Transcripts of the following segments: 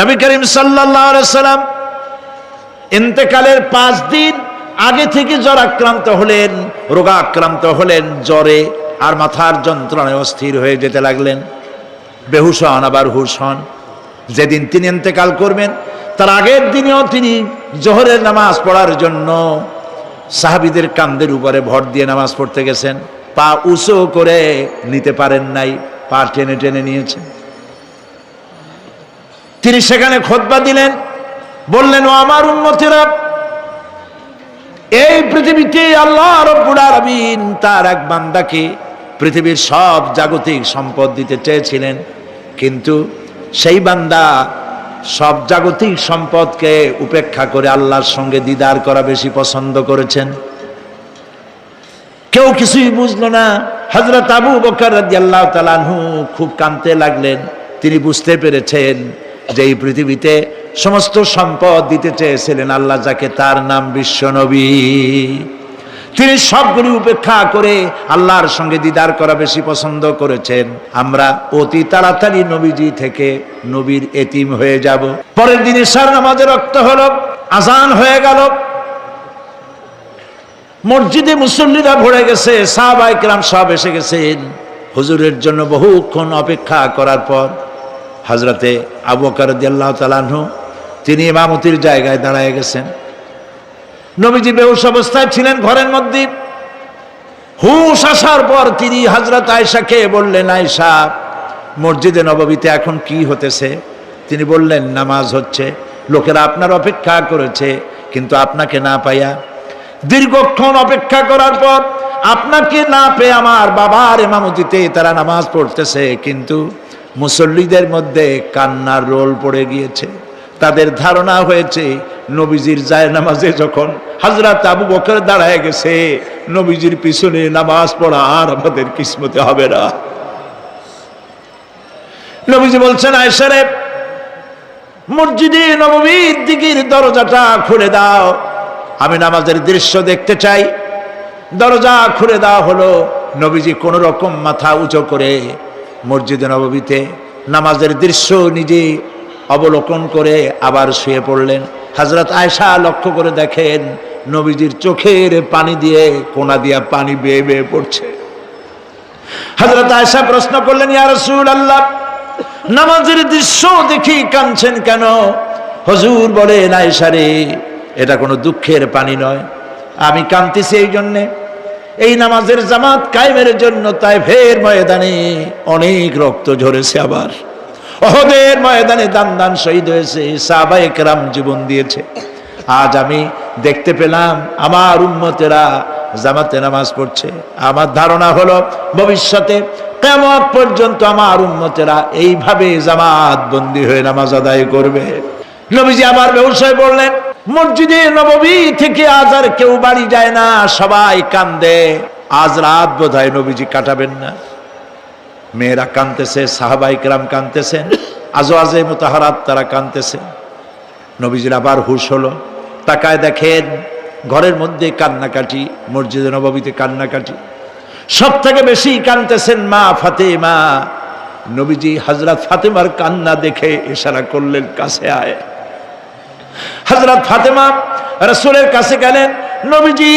নবী করিম সাল্লাম ইন্তেকালের পাঁচ দিন আগে থেকে জ্বর আক্রান্ত হলেন রোগা আক্রান্ত হলেন, জ্বরে আর মাথার যন্ত্রণায় অস্থির হয়ে যেতে লাগলেন। বেহুশ হন, আবার হুশ হন। যেদিন তিনি ইন্তেকাল করবেন, তার আগের দিনেও তিনি জোহরের নামাজ পড়ার জন্য সাহাবিদের কান্দের উপরে ভর দিয়ে নামাজ পড়তে গেছেন। পা উঁচু করে নিতে পারেন নাই, পা টেনে টেনে নিয়েছেন। তিনি সেখানে খোদবা দিলেন, বললেন, ও আমার উন্নতিরা এই পৃথিবীতে আল্লাহ রব্বুল তার এক বান্দাকে পৃথিবীর সব জাগতিক সম্পদ দিতে চেয়েছিলেন, কিন্তু সেই বান্দা সব জাগতিক সম্পদকে উপেক্ষা করে আল্লাহর সঙ্গে দিদার করা বেশি পছন্দ করেছেন। কেউ কিছুই বুঝলো না হজরত আবু বকর রাদিয়াল্লাহু তাআলাহু খুব কাঁদতে লাগলেন, তিনি বুঝতে পেরেছেন যে এই পৃথিবীতে সমস্ত সম্পদ দিতে চেয়েছিলেন আল্লাহ, যাকে তার নাম বিশ্বনবী। তিনি সবগুলি উপেক্ষা করে আল্লাহর সঙ্গে দিদার করা বেশি পছন্দ করেছেন। আমরা অতি তাড়াতাড়ি নবীজি থেকে নবীর এতিম হয়ে যাব। পরের দিন ইশার নামাজে রক্ত হলো, আজান হয়ে গেল। মসজিদে মুসল্লিরা ভরে গেছে সাহাবাই কেরাম সব এসে গেছেন। হুজুরের জন্য বহুক্ষণ অপেক্ষা করার পর হজরতে আবু কারদ্দাল্লাহ তালানহু তিনি ইমামতির জায়গায় দাঁড়ায় গেছেন। নবীজি বেহুশ অবস্থায় ছিলেন ঘরের মধ্যে। হুশ আসার পর তিনি হজরত আয়সাকে বললেন আয়সা মসজিদে নববীতে এখন কি হতেছে? তিনি বললেন, নামাজ হচ্ছে। লোকেরা আপনার অপেক্ষা করেছে, কিন্তু আপনাকে না পাইয়া। দীর্ঘক্ষণ অপেক্ষা করার পর আপনাকে না পেয়ে আমার বাবার এমামতিতে তারা নামাজ পড়তেছে, কিন্তু মুসল্লিদের মধ্যে কান্নার রোল পড়ে গিয়েছে। তাদের ধারণা হয়েছে, নবীজির যায় নামাজে যখন হাজরাত আবু বকর দাঁড়ায় গেছে, নবীজির পিছনে নামাজ পড়া আর আমাদের কিসমতে হবে না। নবীজি বলছেন আয়সারে মসজিদে নবমীর দিকের দরজাটা খুলে দাও। আমি নামাজের দৃশ্য দেখতে চাই। দরজা খুলে দেওয়া হলো, নবীজি কোন রকম মাথা উঁচু করে মসজিদে নববীতে নামাজের দৃশ্য নিজে অবলোকন করে আবার শুয়ে পড়লেন। হজরত আয়সা লক্ষ্য করে দেখেন নবীজির চোখের পানি দিয়ে কোনা দিয়া পানি বেয়ে বেয়ে পড়ছে। হজরত আয়সা প্রশ্ন করলেন, ইয়া রসুল আল্লাহ নামাজের দৃশ্য দেখি কাঁদছেন কেন? হজুর বলেন আয়সা রে, এটা কোনো দুঃখের পানি নয়। আমি কাঁদতেছি এই জন্যে এই নামাজের জামাত কায়েমের জন্য তাই ফের ময়দানে অনেক রক্ত ঝরেছে আবার। অহদের ময়দানে দান দান শহীদ হয়েছে সাবাই কেরাম জীবন দিয়েছে। আজ আমি দেখতে পেলাম আমার উন্মতেরা জামাতে নামাজ পড়ছে। আমার ধারণা হলো ভবিষ্যতে কেমন পর্যন্ত আমার উন্মতেরা এইভাবে জামাত বন্দী হয়ে নামাজ আদায় করবে। নবীজি আবার ব্যবসায় বললেন মসজিদে নববী থেকে আজ আর কেউ বাড়ি যায় না, সবাই কান্দে। আজ রাত বোধ হয় নবীজি কাটাবেন না। মেয়েরা কানতেছে, সাহাবাই কেরাম কানতেছেন আজও আজে মোতাহারাত তারা কানতেছে। নবীজির আবার হুশ হলো। তাকায় দেখেন, ঘরের মধ্যে কান্নাকাটি, মসজিদে নববীতে কান্নাকাটি। সব থেকে বেশি কানতেছেন মা ফাতেমা। নবীজি হজরত ফাতেমার কান্না দেখে ইশারা করলেন, কাছে আয়। হজরত ফাতেমা রসুলের কাছে গেলেন, নবীজি,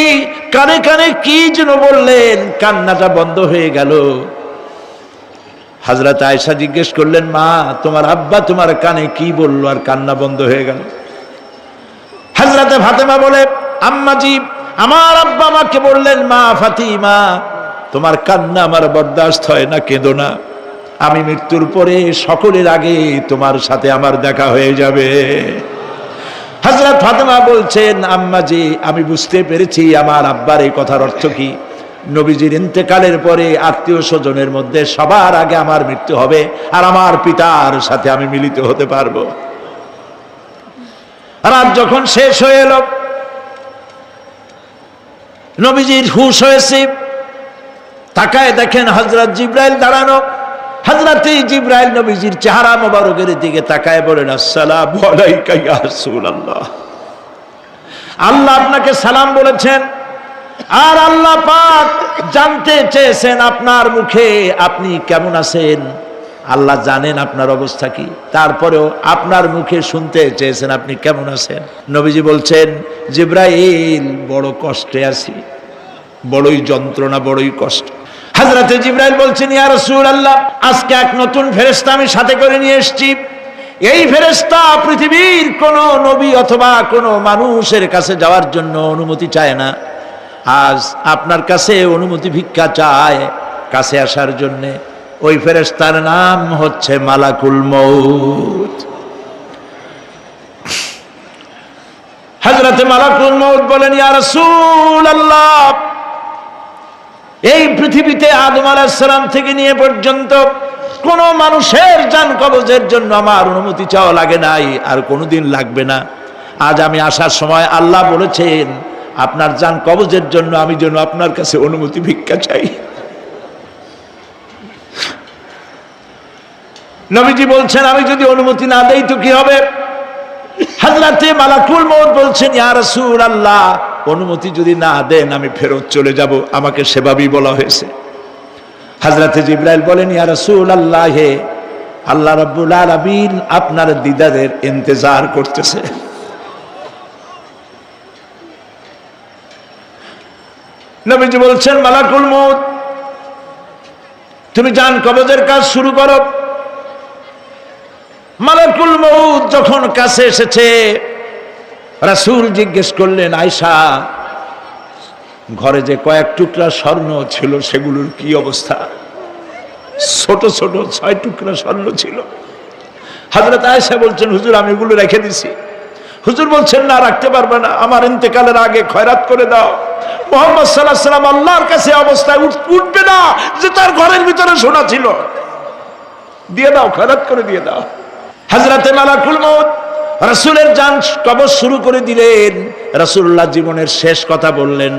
কানে কানে কি যেন বললেন? কান্নাটা বন্ধ হয়ে গেল। হাজরত আয়সা জিজ্ঞেস করলেন, মা, তোমার আব্বা তোমার কানে কি বলল আর কান্না বন্ধ হয়ে গেল? হাজরাতে ফাতেমা বলে আম্মাজি আমার আব্বা আমাকে বললেন, মা ফাতিমা, তোমার কান্না আমার বরদাস্ত হয় না, কেঁদো না। আমি মৃত্যুর পরে সকলের আগে তোমার সাথে আমার দেখা হয়ে যাবে। হজরত ফাতেমা বলছেন আম্মাজি আমি বুঝতে পেরেছি আমার আব্বার এই কথার অর্থ কি। নবীজির ইন্তেকালের পরে আত্মীয় স্বজনের মধ্যে সবার আগে আমার মৃত্যু হবে আর আমার পিতার সাথে আমি মিলিত হতে পারব। রাত যখন শেষ হয়ে এলো, নবীজির হুশ হয়েছে। তাকায় দেখেন হজরত জিব্রাইল দাঁড়ানো। হজরত জিব্রাইল নবীজির চেহারা মোবারকের দিকে তাকায় বলেন, আসসালাম আল্লাহ আল্লাহ আপনাকে সালাম বলেছেন, আর আল্লাহ পাক জানতে চেয়েছেন আপনার মুখে আপনি কেমন আছেন? আল্লাহ জানেন আপনার অবস্থা কি। তারপরেও আপনার মুখে শুনতে চেয়েছেন আপনি কেমন আছেন? নবীজি বলছেন, জিব্রাইল, বড় কষ্টে আছি। বড়ই যন্ত্রণা, বড়ই কষ্ট। হাজরাতে জিব্রাইল বলছেন, ইয়া রাসূলুল্লাহ, আজকে এক নতুন ফেরেশতা আমি সাথে করে নিয়ে এসেছি। এই ফেরেশতা পৃথিবীর কোন নবী অথবা কোনো মানুষের কাছে যাওয়ার জন্য অনুমতি চায় না। আজ আপনার কাছে অনুমতি ভিক্ষা চায় কাছে আসার জন্যে। ওই ফেরেশতার নাম হচ্ছে মালাকুল মৌত হজরতে মালাকুল মৌত বলেন, ইয়া রাসূলুল্লাহ এই পৃথিবীতে আদম আলাহিসাল্লাম থেকে নিয়ে পর্যন্ত কোন মানুষের যান কবজের জন্য আমার অনুমতি চাওয়া লাগে নাই, আর কোনোদিন লাগবে না। আজ আমি আসার সময় আল্লাহ বলেছেন, আপনার যান কবজের জন্য আমি যেন আপনার কাছে অনুমতি ভিক্ষা চাই। নবীজি বলছেন, আমি যদি অনুমতি না দেই তো কি হবে? হাজরাতে মালাকুল মৌত বলছেন, ইয়া রাসূল আল্লাহ অনুমতি যদি না দেন, আমি ফেরত চলে যাব। আমাকে সেভাবেই বলা হয়েছে। হাজরাতে জিব্রাইল বলেন, ইয়া রাসূল আল্লাহ হে আল্লাহ রাব্বুল আলামিন আপনার দিদারের ইন্তজার করতেছে। নবীজি বলছেন, মালাকুল মৌত তুমি যান কবজের কাজ শুরু করো। মালাকুল মৌত যখন কাছে এসেছে, রাসূল জিজ্ঞেস করলেন আয়সা ঘরে যে কয়েক টুকরা স্বর্ণ ছিল, সেগুলোর কি অবস্থা? ছোট ছোট ছয় টুকরা স্বর্ণ ছিল। হাজরত আয়সা বলছেন, হুজুর, আমি এগুলো রেখে দিছি। হুজুর বলছেন, না, রাখতে পারবে না। আমার ইন্তেকালের আগে খয়রাত করে দাও। মোহাম্মদ সাল্লাহ সাল্লাম আল্লাহর কাছে অবস্থায় উঠ- উঠবে না যে তার ঘরের ভিতরে সোনা ছিল। দিয়ে দাও, খয়রাত করে দিয়ে দাও। হাজরাতে মালাকুল মৌত রাসূলের যান কবজ শুরু করে দিলেন। রাসূলুল্লাহ জীবনের শেষ কথা বললেন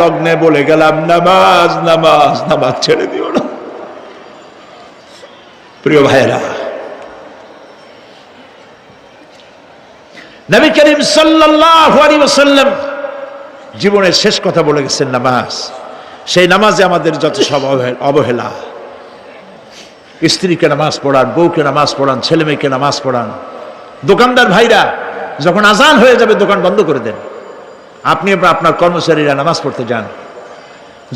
লগ্নে বলে গেলাম, নামাজ নামাজ নামাজ ছেড়ে দিও না। প্রিয় ভাইরা নবী করিম সাল্লাল্লাহু জীবনের শেষ কথা বলে গেছেন, নামাজ। সেই নামাজে আমাদের যত সব অবহেলা। স্ত্রীকে নামাজ পড়ান, বউকে নামাজ পড়ান ছেলে মেয়েকে নামাজ পড়ান। দোকানদার ভাইরা, যখন আজান হয়ে যাবে, দোকান বন্ধ করে দেন। আপনি আপনার কর্মচারীরা নামাজ পড়তে যান।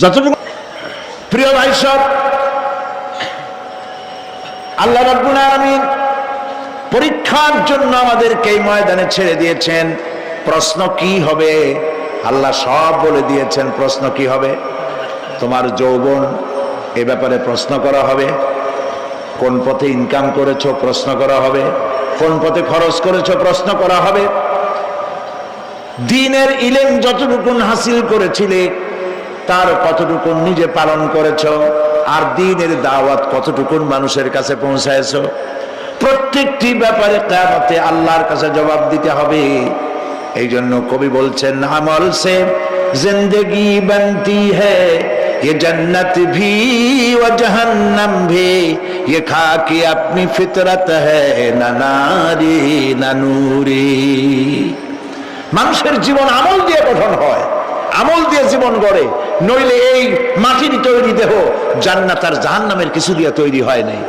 যতটুকু প্রিয় ভাই সব, আল্লাহ রাব্বুল পরীক্ষার জন্য আমাদেরকে এই ময়দানে ছেড়ে দিয়েছেন। প্রশ্ন কি হবে? আল্লাহ সব বলে দিয়েছেন প্রশ্ন কি হবে? তোমার যৌবন এ ব্যাপারে প্রশ্ন করা হবে। কোন পথে ইনকাম করেছ প্রশ্ন করা হবে। কোন পথে খরচ করেছ প্রশ্ন করা হবে। দিনের ইলেম যতটুকুন হাসিল করেছিলে, তার কতটুকুন নিজে পালন করেছ, আর দিনের দাওয়াত কতটুকুন মানুষের কাছে পৌঁছায়ছ। প্রত্যেকটি ব্যাপারে কেয়ামতে আল্লাহর কাছে জবাব দিতে হবে। এই জন্য কবি বলছেন, আমল সে জিন্দগি বানতি হ্যাঁ ये जन्नत भी व जहन्नम भी ये खाकी अपनी फितरत है न नारी न नूरी মানুষের জীবন আমল দিয়ে গঠন হয় আমল দিয়ে জীবন গড়ে নইলে এই মাটির তৈরি দেহ জান্নাত আর জাহান নামের কিছু দিয়ে তৈরি হয় নাই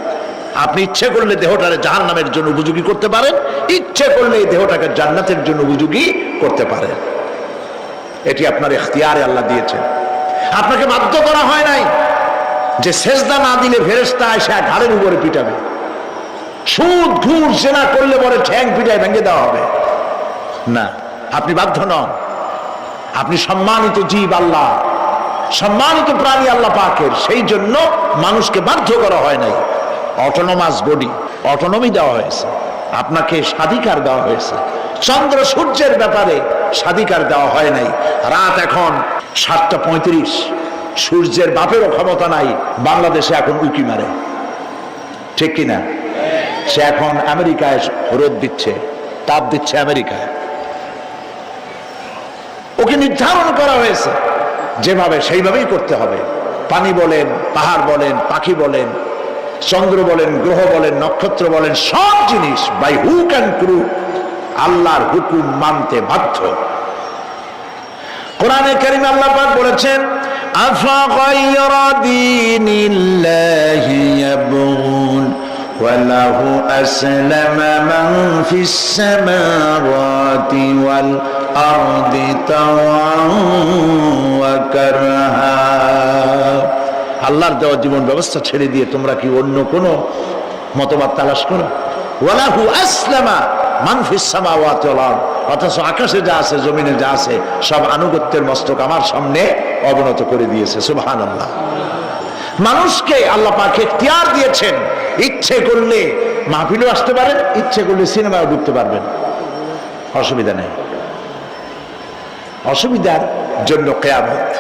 আপনি ইচ্ছে করলে দেহটারে জাহান নামের জন্য উপযোগী করতে পারেন ইচ্ছে করলে এই দেহটাকে জান্নাতের জন্য উপযোগী করতে পারেন এটি আপনার এখতিয়ারে আল্লাহ দিয়েছেন আপনাকে বাধ্য করা হয় নাই যে সেজদা না দিলে ফেরেস্তা এসে ঘাড়ের উপরে পিটাবে। সুদ ঘুর সেনা করলে পরে ঠ্যাং পিটায় ভেঙে দেওয়া হবে। না, আপনি বাধ্য নন। আপনি সম্মানিত জীব আল্লাহ, সম্মানিত প্রাণী আল্লাহ পাকের। সেই জন্য মানুষকে বাধ্য করা হয় নাই। অটোনোমাস বডি, অটোনমি দেওয়া হয়েছে। আপনাকে স্বাধিকার দেওয়া হয়েছে। চন্দ্র সূর্যের ব্যাপারে স্বাধিকার দেওয়া হয় নাই। রাত এখন সাতটা পঁয়ত্রিশ। সূর্যের বাপেরও ক্ষমতা নাই, বাংলাদেশে এখন উকি মারে। ঠিক কিনা? সে এখন আমেরিকায় রোদ দিচ্ছে, তাপ দিচ্ছে আমেরিকায়। ওকে নির্ধারণ করা হয়েছে, যেভাবে সেইভাবেই করতে হবে। পানি বলেন, পাহাড় বলেন, পাখি বলেন, চন্দ্র বলেন, গ্রহ বলেন, নক্ষত্র বলেন, সব জিনিস বাই হু ক্যান ক্রু আল্লাহর হুকুম মানতে বাধ্য কোরআনে কারিম আল্লাহ পাক বলেছেন আফাগাইরা দীনিল্লাহি ইয়াবগুন وله أسلم من في السماوات والأرض طوعا وكرها আল্লাহর দেওয়া জীবন ব্যবস্থা ছেড়ে দিয়ে তোমরা কি অন্য কোনো মতবাদ তালাশ করো ওয়ালাহু আসলামা মানফিস অথচ আকাশে যা আছে, জমিনে যা আছে, সব আনুগত্যের মস্তক আমার সামনে অবনত করে দিয়েছে। সুবহানাল্লাহ। মানুষকে আল্লাহ পাক এখতিয়ার দিয়েছেন, ইচ্ছে করলে মাহফিলও আসতে পারেন, ইচ্ছে করলে সিনেমাও ঢুকতে পারবেন। অসুবিধা নেই। অসুবিধার জন্য কেয়ামত।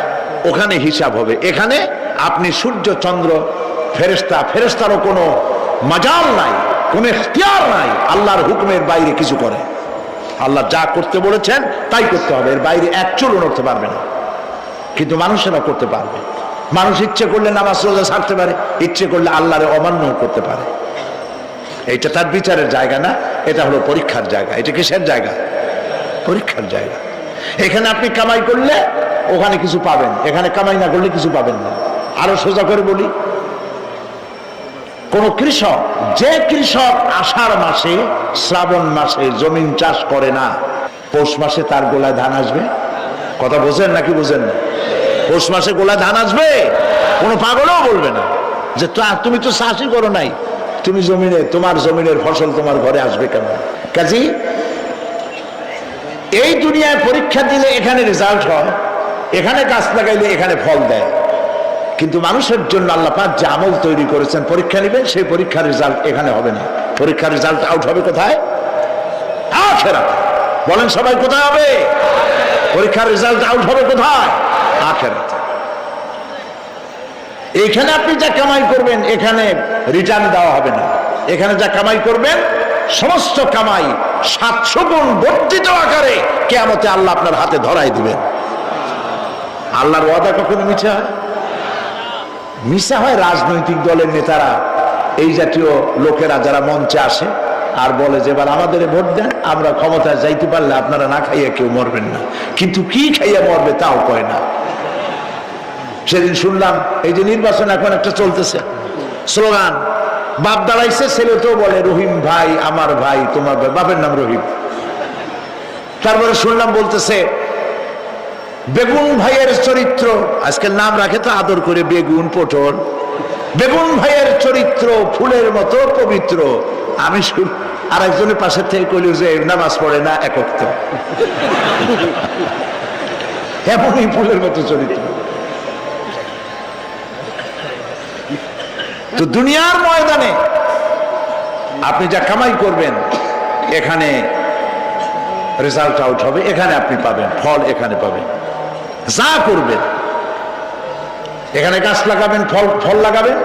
ওখানে হিসাব হবে। এখানে আপনি সূর্য, চন্দ্র ফেরেস্তা ফেরেস্তারও কোনো মাজাল নাই। কোনো এখতিয়ার নাই। আল্লাহর হুকুমের বাইরে কিছু করে। আল্লাহ যা করতে বলেছেন, তাই করতে হবে। এর বাইরে এক চুলও নড়তে পারবে না। কিন্তু মানুষেরা করতে পারবে। মানুষ ইচ্ছে করলে নামাজ রোজা ছাড়তে পারে, ইচ্ছে করলে আল্লাহরে অমান্য করতে পারে। এটা তার বিচারের জায়গা না, এটা হলো পরীক্ষার জায়গা। এটা কিসের জায়গা? পরীক্ষার জায়গা। এখানে আপনি কামাই করলে ওখানে কিছু পাবেন, এখানে কামাই না করলে কিছু পাবেন না। আরও সোজা করে বলি কোন কৃষক, যে কৃষক আষাঢ় মাসে, শ্রাবণ মাসে জমিন চাষ করে না, পৌষ মাসে তার গোলায় ধান আসবে? কথা বোঝেন নাকি বোঝেন না? পৌষ মাসে গোলায় ধান আসবে? কোনো পাগলও বলবে না যে তুমি তো চাষই করো নাই, তুমি জমিনে, তোমার জমিনের ফসল তোমার ঘরে আসবে কেন? কাজী, এই দুনিয়ায় পরীক্ষা দিলে এখানে রেজাল্ট হয়, এখানে গাছ লাগাইলে এখানে ফল দেয়। কিন্তু মানুষের জন্য আল্লাহ পাক যে আমল তৈরি করেছেন, পরীক্ষা নেবেন, সেই পরীক্ষার রেজাল্ট এখানে হবে না। পরীক্ষার রেজাল্ট আউট হবে কোথায়? বলেন সবাই কোথায় হবে? পরীক্ষার রেজাল্ট আউট হবে কোথায়? এখানে আপনি যা কামাই করবেন, এখানে রিটার্ন দেওয়া হবে না। এখানে যা কামাই করবেন, সমস্ত কামাই সাতশো গুণ বর্ধিত আকারে কেয়ামতে আল্লাহ আপনার হাতে ধরাই দিবেন। আল্লাহর ওয়াদা কখনো মিছে হয়? মিশা হয় রাজনৈতিক দলের নেতারা, এই জাতীয় লোকেরা যারা মঞ্চে আসে আর বলে যে, এবার আমাদের ভোট দেন, আমরা ক্ষমতায় যাইতে পারলে আপনারা না খাইয়া কেউ মরবেন না। কিন্তু কি খাইয়া মরবে তাও কয় না। সেদিন শুনলাম, এই যে নির্বাচন এখন একটা চলতেছে। স্লোগান, বাপ দাঁড়াইছে ছেলে তো বলে, রহিম ভাই, আমার ভাই, তোমার ভাই। বাপের নাম রহিম। তারপরে শুনলাম বলতেছে বেগুন ভাইয়ের চরিত্র আজকাল নাম রাখে তো আদর করে বেগুন পটল। বেগুন ভাইয়ের চরিত্র ফুলের মতো পবিত্র। আমি আর একজনের পাশের থেকে কইল যে নামাজ পড়ে না একক তো এমনই ফুলের মতো চরিত্র। তো দুনিয়ার ময়দানে আপনি যা কামাই করবেন, এখানে রেজাল্ট আউট হবে, এখানে আপনি পাবেন, ফল এখানে পাবেন। যা করবেন এখানে গাছ লাগাবেন, ফল ফল লাগাবেন,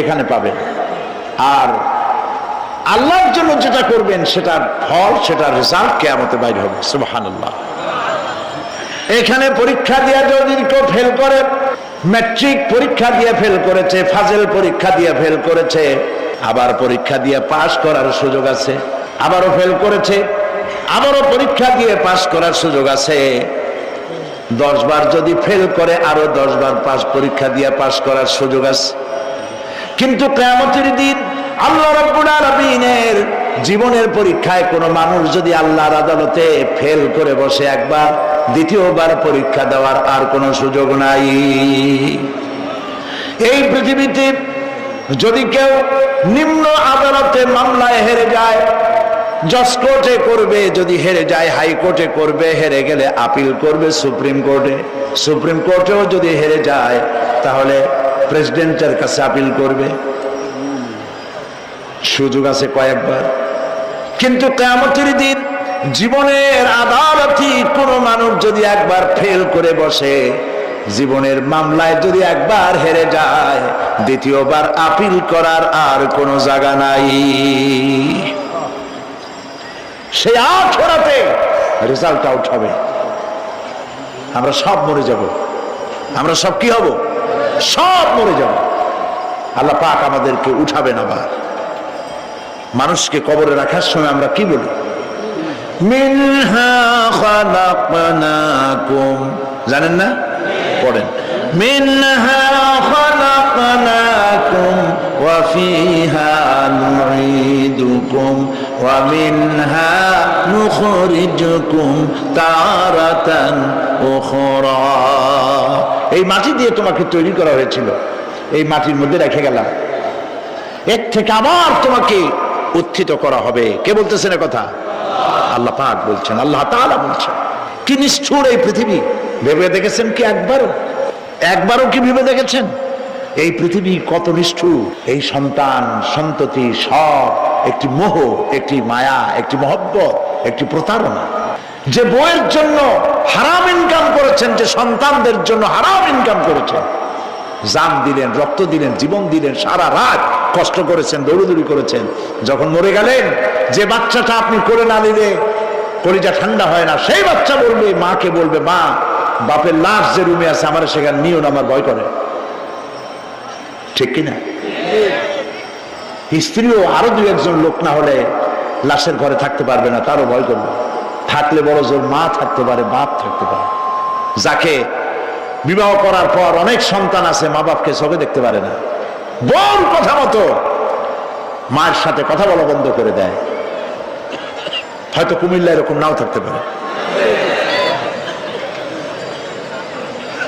এখানে পাবেন। আর আল্লাহর জন্য যেটা করবেন, সেটার ফল, সেটার রেজাল্ট কেয়ামতে বাইরে হবে। সুবহানাল্লাহ। এখানে পরীক্ষা দিয়ে যদি কেউ ফেল করে ম্যাট্রিক পরীক্ষা দিয়ে ফেল করেছে, ফাজেল পরীক্ষা দিয়ে ফেল করেছে, আবার পরীক্ষা দিয়ে পাশ করার সুযোগ আছে, আবারও ফেল করেছে, আবারও পরীক্ষা দিয়ে পাশ করার সুযোগ আছে দশ বার যদি ফেল করে, আরও দশ বার পাস, পরীক্ষা দিয়ে পাশ করার সুযোগ আছে। কিন্তু কেয়ামতের দিন আল্লাহ রাব্বুল জীবনের পরীক্ষায় কোনো মানুষ যদি আল্লাহর আদালতে ফেল করে বসে একবার, দ্বিতীয়বার পরীক্ষা দেওয়ার আর কোনো সুযোগ নাই। এই পৃথিবীতে যদি কেউ নিম্ন আদালতে মামলায় হেরে যায় জজ কোর্টে করবে, যদি হেরে যায় হাইকোর্টে করবে, হেরে গেলে আপিল করবে সুপ্রিম কোর্টে সুপ্রিম কোর্টেও যদি হেরে যায়, তাহলে প্রেসিডেন্টের কাছে আপিল করবে। সুযোগ আছে কয়েকবার। কিন্তু কেমতের দিন জীবনের আদালতই কোনো মানুষ যদি একবার ফেল করে বসে, জীবনের মামলায় যদি একবার হেরে যায়, দ্বিতীয়বার আপিল করার আর কোনো জায়গা নাই। সেই আখেরাতে রেজাল্ট আউট হবে। আমরা সব মরে যাব। আমরা সব কি হব? সব মরে যাব। আল্লাহ পাক আমাদেরকে উঠাবেন আবার। মানুষকে কবরে রাখার সময় আমরা কি বলি? জানেন না? পড়েন। মিনহা خلقناكم وفيها نعيدكم ومنها نخرجكم تارة أخرى এই মাটি দিয়ে তোমাকে তৈরি করা হয়েছিল এই মাটির মধ্যে রেখে গেলাম এর থেকে আবার তোমাকে উত্থিত করা হবে কে বলতেছেন এ কথা আল্লাহ পাক বলছেন আল্লাহ তাআলা বলছেন কি নিষ্ঠুর এই পৃথিবী ভেবে দেখেছেন কি একবারও একবারও কি ভেবে দেখেছেন এই পৃথিবী কত নিষ্ঠুর এই সন্তান সন্ততি সব একটি মোহ, একটি মায়া, একটি মহব্বত, একটি প্রতারণা। যে বইয়ের জন্য হারাম ইনকাম করেছেন, যে সন্তানদের জন্য হারাম ইনকাম করেছেন, জান দিলেন, রক্ত দিলেন, জীবন দিলেন, সারা রাত কষ্ট করেছেন, দৌড়দৌড়ি করেছেন, যখন মরে গেলেন, যে বাচ্চাটা আপনি করে না দিলে কলিজা ঠান্ডা হয় না, সেই বাচ্চা বলবে, মাকে বলবে, মা, বাপের লাশ যে রুমে আছে, আমার সেখানে নিও না, আমার ভয় করে। ঠিক কিনা? স্ত্রীও আরও দু একজন লোক না হলে লাশের ঘরে থাকতে পারবে না, তারও ভয় করবে। থাকলে বড় জোর মা থাকতে পারে, বাপ থাকতে পারে। যাকে বিবাহ করার পর অনেক সন্তান আছে মা বাপকে সবে দেখতে পারে না। বউর কথা মতো মায়ের সাথে কথা বলা বন্ধ করে দেয়। হয়তো কুমিল্লা এরকম নাও থাকতে পারে।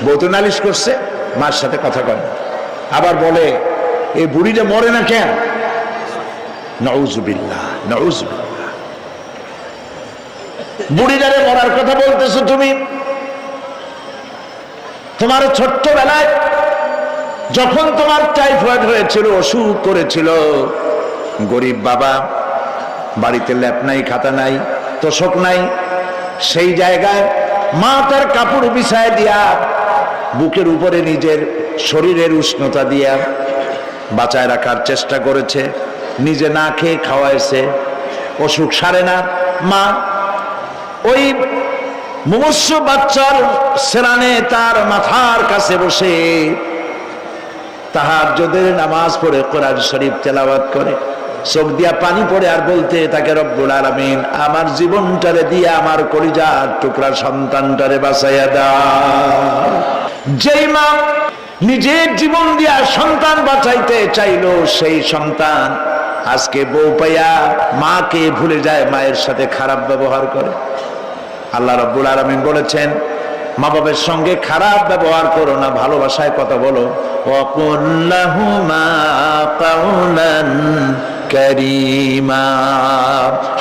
বউ নালিশ করছে, মার সাথে কথা কয় আবার বলে, এই বুড়িটা মরে না কেন? বুড়িটারে মরার কথা বলতেছো তুমি? তোমার ছোট্টবেলায় যখন তোমার টাইফয়েড হয়েছিল, অসুখ করেছিল, গরিব বাবা, বাড়িতে ল্যাপ নাই, খাতা নাই, তোষক নাই, সেই জায়গায় মা তার কাপড় বিছায় দিয়া, বুকের উপরে নিজের শরীরের উষ্ণতা দিয়া বাঁচায় রাখার চেষ্টা করেছে। নিজে না খেয়ে খাওয়াইছে। অসুখ সারে না। মা, ওই মুমস্য বাচ্চার সেরানে তার মাথার কাছে বসে তাহার যদি নামাজ পড়ে কোরআন শরীফ তেলাওয়াত করে। চোখ দিয়া পানি পড়ে আর বলতে তাকে রব্বুল আলামিন, আমার জীবনটারে দিয়ে আমার কলিজার টুকরা সন্তানটারে বাঁচাইয়া দা। যেই মা নিজের জীবন দিয়া সন্তান বাঁচাইতে চাইলো, সেই সন্তান আজকে বউ পাইয়া মাকে ভুলে যায়, মায়ের সাথে খারাপ ব্যবহার করে। আল্লাহ রব্বুল আলমিন বলেছেন, মা বাবার সঙ্গে খারাপ ব্যবহার করো না, ভালোবাসায় কথা বলো।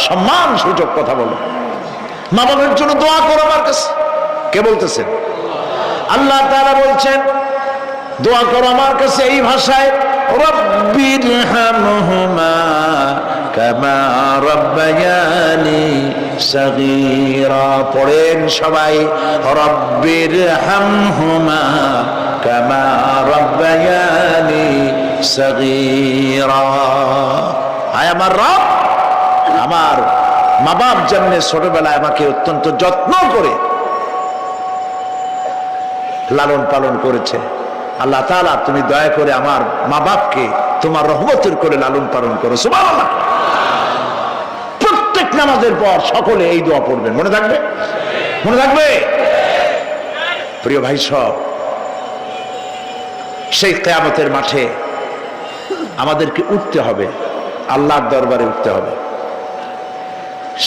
সম্মান সূচক কথা বলো। মা বাবার জন্য দোয়া করো আমার কাছে। কে বলতেছেন আল্লাহ তারা বলছেন, দোয়া করো আমার কাছে এই ভাষায় রব্বির হামহুমা কামা রব্বায়ানি সগীরা। পড়েন সবাই, রব্বির হামহুমা কামা রব্বায়ানি সগীরা। আয় আমার আমার মা বাপ যেমনি ছোটবেলায় আমাকে অত্যন্ত যত্ন করে লালন পালন করেছে, আল্লাহ তুমি দয়া করে আমার মা বাপকে তোমার রহমতের করে লালন পালন করো। সুবহানাল্লাহ। প্রত্যেক নামাজের পর সকলে এই দোয়া পড়বেন মনে থাকবে মনে থাকবে প্রিয় ভাই সব সেই কেয়ামতের মাঠে আমাদেরকে উঠতে হবে আল্লাহর দরবারে উঠতে হবে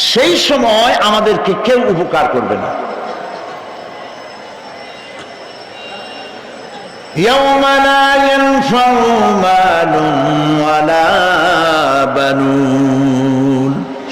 সেই সময় আমাদেরকে কেউ উপকার করবে না يوم لا ينفع مال ولا بنون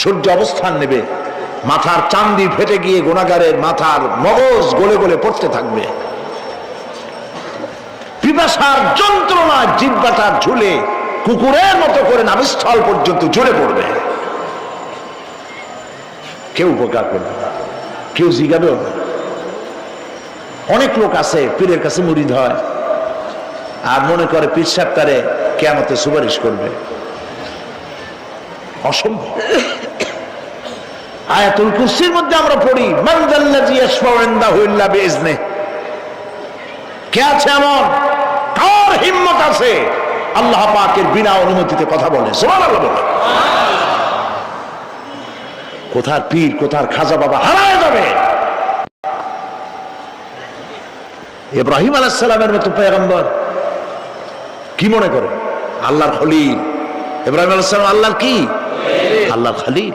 সূর্য অবস্থান নেবে। মাথার চান্দি ফেটে গিয়ে গোনাগারের মাথার মগজ গলে গলে পড়তে থাকবে। পিপাসার যন্ত্রণা জিব্বাটার ঝুলে কুকুরের মতো করে নাভিস্থল পর্যন্ত ঝুলে পড়বে। কেউ উপকার করবে না, কেউ জিগাবেও না। অনেক লোক আছে, পীরের কাছে মুরিদ হয়, আর মনে করে পীর সাহেব তারে কেমতে সুপারিশ করবে। অসম্ভব। আয়াতুল কুরসির মধ্যে আমরা পড়ি বিইজনে কে আছে এমন? কার হিম্মত আছে? আল্লাহ পাকের বিনা অনুমতিতে কথা বলে। কোথার পীর, কোথার খাজা বাবা হারায় যাবে? ইব্রাহিম আলাইসালামের মতো পেগম্বর কি মনে করে? আল্লাহর খলিল ইব্রাহিম আলাইসালাম আল্লাহর কি? আল্লাহর খলিল।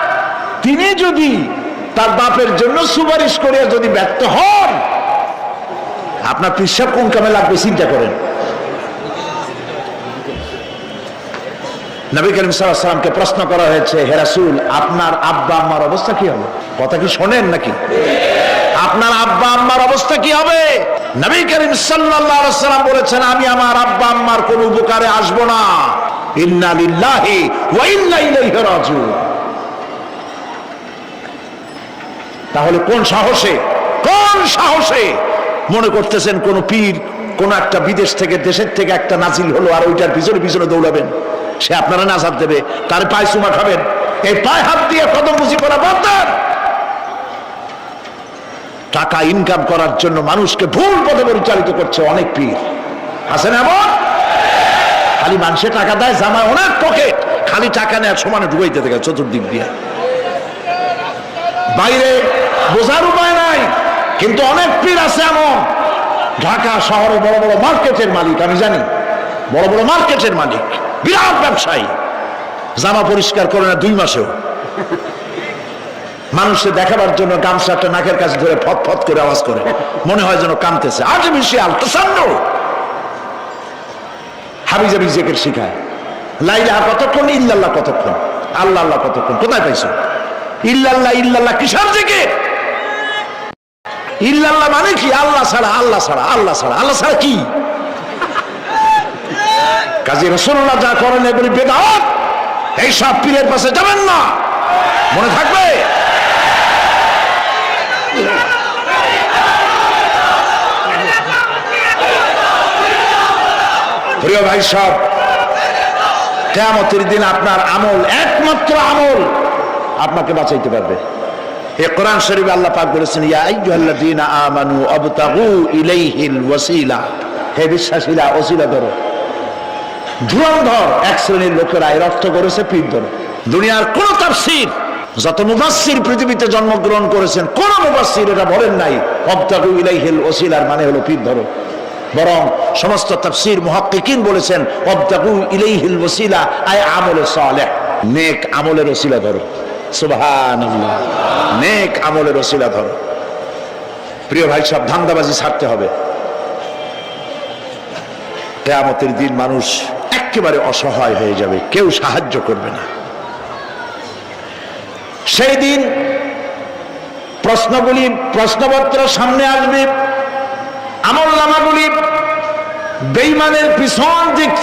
তিনি যদি তার বাপের জন্য সুপারিশ করে যদি ব্যর্থ হন, আপনার পিসাব কোন কামে লাগবে চিন্তা করেন। নবী করিম সাল্লামকে প্রশ্ন করা হয়েছে হেরাসুল আপনার আব্বা আম্মার অবস্থা কি হবে? কথা কি শোনেন নাকি? আপনার আব্বা আম্মার অবস্থা কি হবে? নবী করিম সাল্লাম বলেছেন, আমি আমার আব্বা আম্মার কোনো উপকারে আসব না। ইন্না লিল্লাহি ওয়া ইন্না ইলাইহি রাজিউন। তাহলে কোন সাহসে কোন সাহসে মনে করতেছেন কোন পীর, কোন একটা বিদেশ থেকে, দেশের থেকে একটা নাজিল হলো আর ওইটার পিছনে পিছনে দৌড়াবেন? সে আপনারা নাজাদ দেবে। তার পায়ে চুমা খাবেন। এই পায়ে হাত দিয়ে কদম বুঝি করা বলতেন টাকা ইনকাম করার জন্য মানুষকে ভুল পথে পরিচালিত করছে অনেক পীর। আছেন এমন? খালি মানুষে টাকা দেয়, জামায় অনেক পকেট খালি টাকা নেয় সমানে ডুবাইতে থাকে, চতুর্দিক দিয়ে। বাইরে বোঝার উপায় নাই, কিন্তু অনেক পীর আছে এমন। ঢাকা শহরে বড় বড় মার্কেটের মালিক, আমি জানি, বড় বড় মার্কেটের মালিক, বিরাট ব্যবসায়ী। জামা পরিষ্কার করে না দুই মাসেও। মানুষকে দেখাবার জন্য গামছাটা নাকের কাছে ধরে ফত ফত করে আওয়াজ করে, মনে হয় যেন কামতেছে আজ মিশিয়াল প্রচণ্ড হাবিজাবি জেকের শিখায়। লাইলা কতক্ষণ, ইল্লাল্লাহ কতক্ষণ? আল্লাহ আল্লাহ কতক্ষণ? কোথায় পাইছো? ইল্লাল্লাহ ইল্লাল্লাহ, কিসের জেকে ইল্লাল্লাহ মানে কি? আল্লাহ ছাড়া আল্লাহ ছাড়া আল্লাহ ছাড়া আল্লাহ ছাড়া কি? কাজী রসুল্লাহ যা করেন এগুলি বেদাত। এই সব পীরের পাশে যাবেন না। মনে থাকবে? প্রিয় ভাই সব কেয়ামতের দিন আপনার আমল একমাত্র আমল। আপনাকে বাঁচাইতে পারবে। হে কোরআন শরীফ আল্লাহ পাক বলেছেন, ইয়া আইয়ুহাল্লাযীনা আমানু আবতাগু ইলাইহিল ওয়াসিলা। হে বিশ্বাসীরা, ওসিলা ধরো। ধুরন্ধর এক শ্রেণির লোকেরা এর অর্থ করেছে পীর ধরো। দুনিয়ার কোন তাফসীর, যত মুফাসসির পৃথিবীতে জন্মগ্রহণ করেছেন, কোন মুফাসসির এটা বলেন নাই। অবতাগু ইলাইহিল ওসিলার মানে হলো পীর ধরো। বরং সমস্ত তাফসীর মুহাক্কিকিন বলেছেন অবতাগু ইলাইহিল ওসিলা আয় আমলে সালেহ। নেক আমলের ওসিলা ধরো। নেক আমলের ওসিলা ধরো। প্রিয় ভাই সব ধান্দাবাজি ছাড়তে হবে। কেয়ামতের দিন মানুষ একেবারে অসহায় হয়ে যাবে, কেউ সাহায্য করবে না। সেই দিন প্রশ্নগুলি, প্রশ্নপত্র সামনে আসবে, আমল নামাগুলি বেইমানের পিছন দিক